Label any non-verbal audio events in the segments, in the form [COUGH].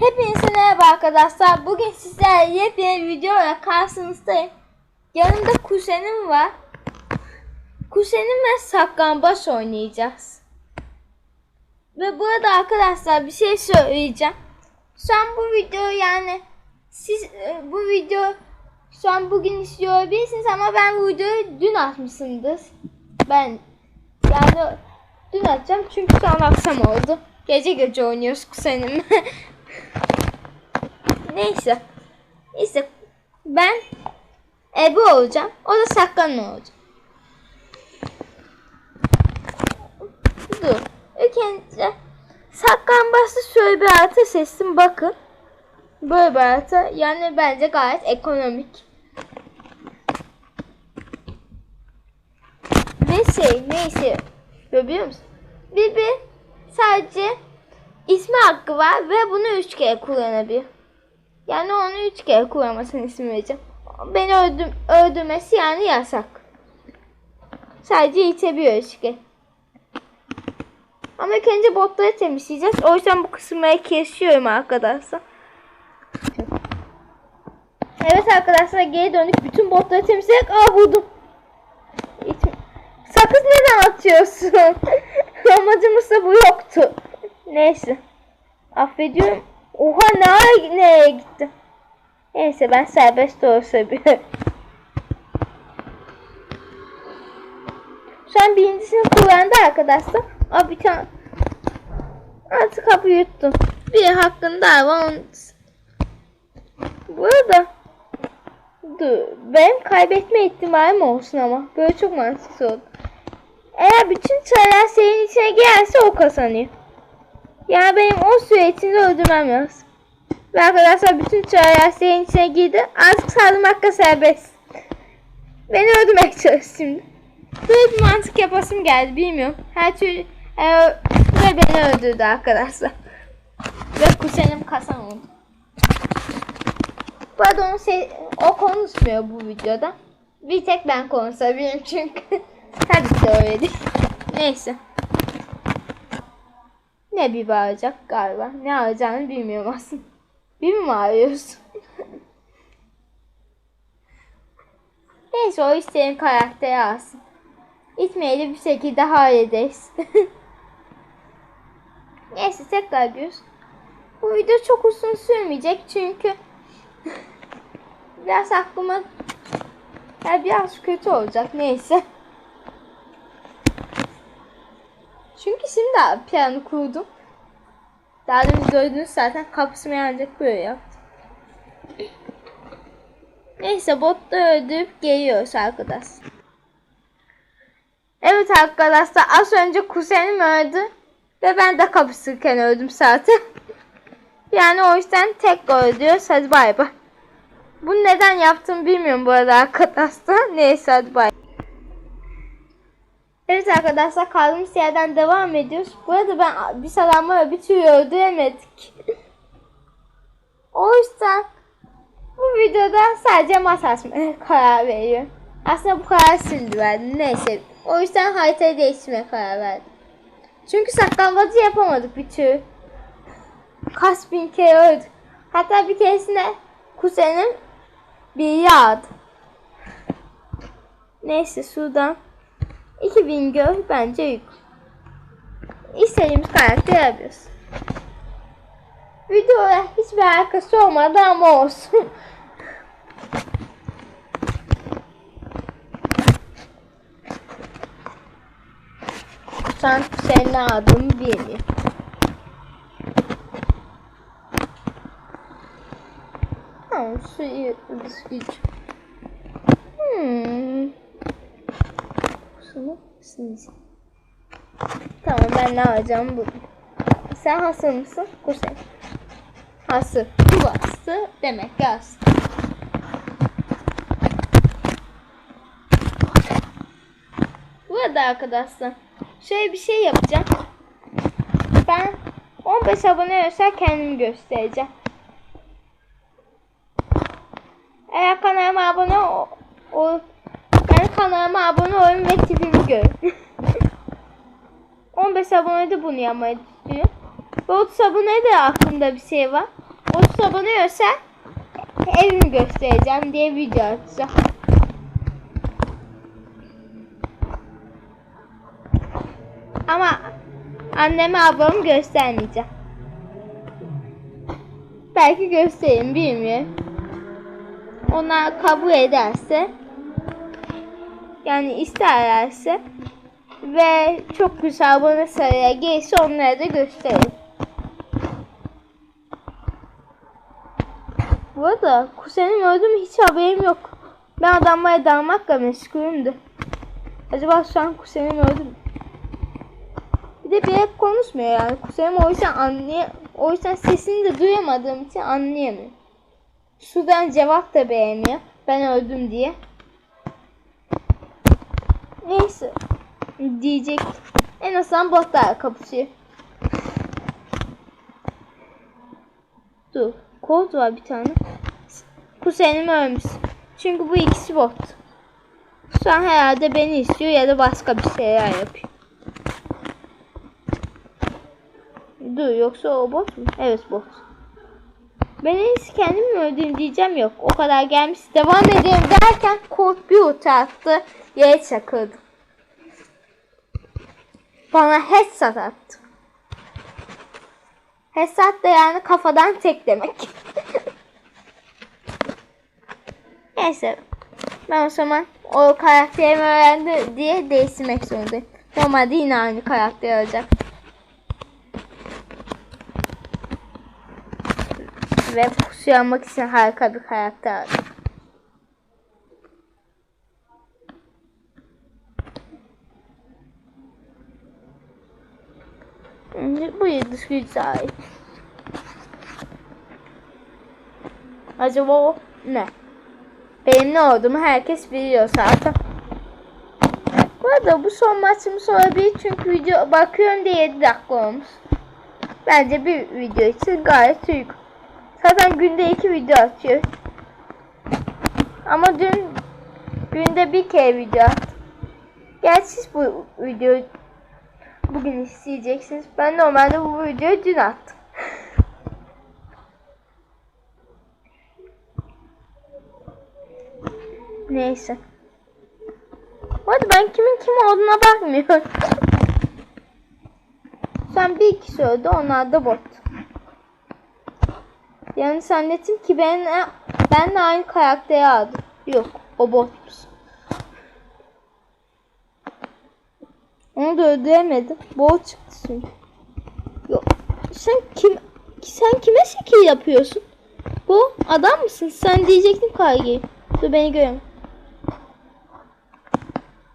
Hepinize merhaba arkadaşlar. Bugün sizlerle yepyeni videoyla karşınızdayım. Yanımda kuzenim var. Kuzenimle saklambaç oynayacağız. Ve burada arkadaşlar bir şey söyleyeceğim. Şu an bu video yani siz e, bu video şu an bugün istiyor olabilirsiniz ama ben bu videoyu dün atmışımdır. Ben yani dün atacağım çünkü şu an akşam oldu. Gece gece oynuyoruz kuzenimle. [LAUGHS] Neyse. Neyse. Ben Ebu olacağım. O da Saklan olacak. Dur. İlk önce saklambaçlı şöyle bir harita seçtim. Bakın. Böyle bir harita. Yani bence gayet ekonomik. Şey neyse. Biliyor musun? Bir sadece ismi hakkı var ve bunu üç kere kullanabilir. Yani onu üç kere kullanmasını isim vereceğim. Beni öldüm, öldürmesi yani yasak. Sadece itebiliyor üç kere. Ama ilk önce botları temizleyeceğiz. O yüzden bu kısımları kesiyorum arkadaşlar. Evet arkadaşlar geri dönük bütün botları temizleyerek aa vurdum. Sakız neden atıyorsun? [LAUGHS] Amacımızda bu yoktu. Neyse. Affediyorum. Oha nereye, nereye gitti? Neyse ben serbest olsa bir. [LAUGHS] Şu an birincisini kullandı arkadaşlar. Abi bir tane. Artık kapı yuttum. Bir hakkında var. Burada. Dur. Benim kaybetme ihtimalim olsun ama. Böyle çok mantıksız oldu. Eğer bütün çaylar senin içine girerse o kazanıyor. Yani benim o süre içinde öldürmem lazım. Ve arkadaşlar bütün çaylar senin içine girdi. Artık sardım hakkı serbest. Beni öldürmek çalıştı şimdi. Böyle bir mantık yapasım geldi bilmiyorum. Her türlü e, ve beni öldürdü arkadaşlar. Ve kuzenim kasan oldu. Bu arada onu şey, o konuşmuyor bu videoda. Bir tek ben konuşabilirim çünkü. [LAUGHS] Ki de öyle değil. Neyse. Ne bir bağıracak galiba. Ne alacağını bilmiyorum aslında. Bir mi arıyorsun? [LAUGHS] Neyse o isteyen karakteri alsın. İtmeyeli bir şekilde hallederiz. [LAUGHS] Neyse tekrar görüyoruz. Bu video çok uzun sürmeyecek çünkü [LAUGHS] biraz aklıma ya biraz kötü olacak neyse. Çünkü şimdi planı kurdum. Daha demin gördünüz zaten kapısını ancak böyle yaptım. Neyse botta öldürüp geliyoruz arkadaş. Evet arkadaşlar az önce kuzenim öldü. Ve ben de kapısırken öldüm zaten. [LAUGHS] yani o yüzden tek öldürüyoruz. Hadi bay bay. Bunu neden yaptım bilmiyorum bu arada arkadaşlar. [LAUGHS] Neyse hadi bay. Evet arkadaşlar kaldığımız yerden devam ediyoruz. Bu arada ben bir salamı bir türlü öldüremedik. o yüzden bu videoda sadece masa açmaya karar veriyorum. Aslında bu karar sildi verdim. Neyse. O yüzden haritayı değiştirmeye karar verdim. Çünkü saklanmacı yapamadık bir türlü. Kaç bin kere öldük. Hatta bir keresinde kuzenim bir yağdı. Neyse şuradan 2000 gör bence yük. İstediğimiz karakteri yapıyoruz. Videoya hiçbir alakası olmadı ama olsun. Sen senin adını bilmiyor. Tamam şu yıldız Sileceğim. Tamam ben ne alacağım bu. Sen hasır mısın? Kuşay. Hasır. Bastı. Demek ki hasır. Bu arada arkadaşlar. Şöyle bir şey yapacağım. Ben 15 abone olursa kendimi göstereceğim. Eğer kanalıma abone ol, ol yani kanalıma abone olun ve tipimi. 15 abone de bunu yapmayı düşünüyorum. Ve 30 abone de aklımda bir şey var. 30 abone olsa evimi göstereceğim diye video atacağım. Ama anneme ablamı göstermeyeceğim. Belki göstereyim bilmiyorum. Onlar kabul ederse yani isterlerse ve çok güzel abone sayıya gelirse onlara da gösteririm. Bu arada kuzenim öldü mü hiç haberim yok. Ben adamlara dalmakla meşgulümdü. Acaba şu an kuzenim öldü mü? Bir de bir konuşmuyor yani. Kuzenim o yüzden anlay o yüzden sesini de duyamadığım için anlayamıyorum. Sudan cevap da beğenmiyor. Ben öldüm diye. Neyse. Diyecek. En azından botlar kapışıyor. Dur. Kod var bir tane. Kuzenim ölmüş. Çünkü bu ikisi bot. Şu an herhalde beni istiyor ya da başka bir şeyler yapıyor. Dur yoksa o bot mu? Evet bot. Ben en iyisi kendim mi öldüm diyeceğim yok. O kadar gelmiş. Devam edelim derken kod bir uçaktı. Yere çakıldı. Bana headshot attı. Headshot da yani kafadan tek demek. [LAUGHS] Neyse. Ben o zaman o karakterimi öğrendi diye değiştirmek zorundayım. Normalde yine aynı karakter olacak. Ve pusu yapmak için harika bir karakter aldım. Bu yıldız güzel. Acaba o ne? Benim ne olduğumu herkes biliyor zaten. Bu arada bu son maçımız olabilir çünkü video bakıyorum diye 7 dakika olmuş. Bence bir video için gayet uygun. Zaten günde iki video atıyor. Ama dün günde bir kere video attım. Gerçi bu videoyu bugün isteyeceksiniz. Ben normalde bu videoyu dün attım. Neyse. Arada ben kimin kim olduğuna bakmıyorum. Sen bir iki söyledi onlar da bot. Yani zannettim ki ben ben de aynı karakteri aldım. Yok o botmuş. Onu da öldüremedim. Bot çıktı çünkü. Yok. Sen kim sen kime şekil yapıyorsun? Bu adam mısın? Sen diyecektin kaygıyı. Dur beni görün.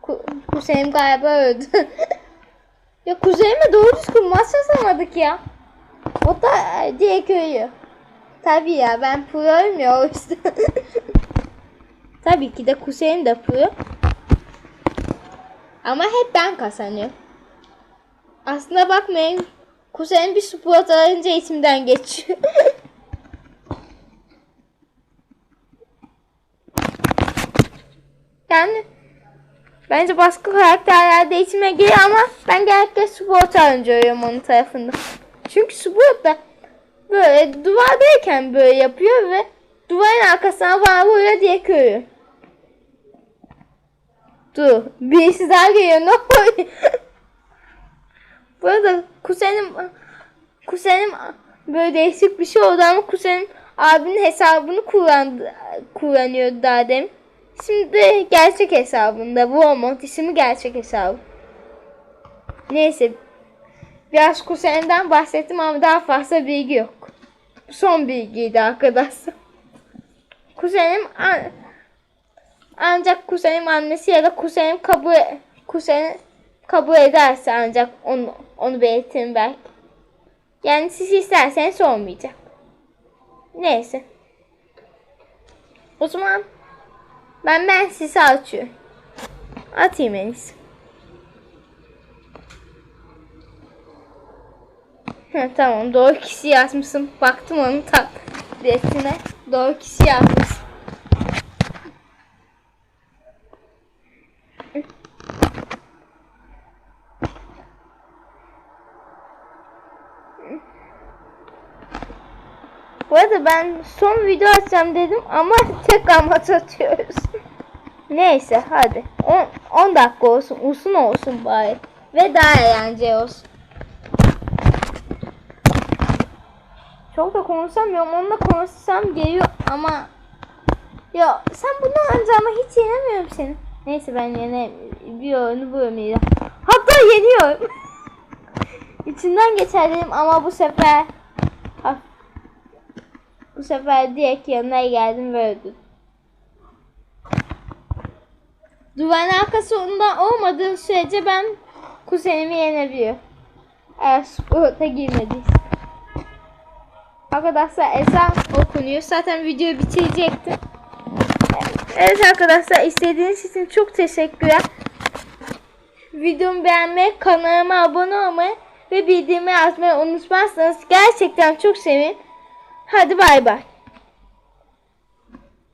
Ku Kuzenim galiba öldü. [LAUGHS] ya kuzenime doğru düzgün maç yazamadık ya. O da diye köyü. Tabii ya ben pro'yum ya o yüzden. [LAUGHS] Tabii ki de kuzenim de pro. Ama hep ben kazanıyorum. Aslında bakmayın. Kuzenim bir spor alınca içimden geçiyor. [LAUGHS] yani bence başka karakterlerde içime giriyor ama ben genellikle spor alınca oynuyorum onun tarafında. Çünkü spor da böyle duvardayken böyle yapıyor ve duvarın arkasına bana vuruyor diye körüyor. Dur. Birisi daha geliyor. Ne oluyor? Bu arada kuzenim kuzenim böyle değişik bir şey oldu ama kuzenim abinin hesabını kullandı, kullanıyordu daha demin. Şimdi gerçek hesabında. Bu olmak ismi gerçek hesabı. Neyse. Biraz kuzenimden bahsettim ama daha fazla bilgi yok. Son bilgiydi arkadaşlar. Kuzenim ancak kuzenim annesi ya da kuzenim kabul kuzenim kabul ederse ancak onu onu belirtirim belki. Yani siz isterseniz olmayacak. Neyse. O zaman ben ben sizi açıyorum. Atayım en iyisi. Tamam doğru kişi yazmışsın. Baktım onun tabletine. Doğru kişi yazmışsın. Ben son video atacağım dedim ama [LAUGHS] tekrar maç atıyoruz. Neyse hadi. 10 dakika olsun. Uzun olsun bari. Ve daha eğlenceli olsun. Çok da konuşamıyorum. Onunla konuşsam geliyor ama ya sen bunu anca ama hiç yenemiyorum seni. Neyse ben yine bir oyunu bu Hatta yeniyorum. [LAUGHS] İçinden geçer dedim ama bu sefer bu sefer direkt yanına geldim ve öldüm. Duvarın arkasında olmadığı sürece ben kuzenimi yenebiliyorum. Eğer sporta girmediyse. Arkadaşlar ezan okunuyor. Zaten videoyu bitirecektim. Evet arkadaşlar izlediğiniz için çok teşekkürler. Videomu beğenmeyi, kanalıma abone olmayı ve bildirimleri açmayı unutmazsanız gerçekten çok sevinirim. Hadi bay bay.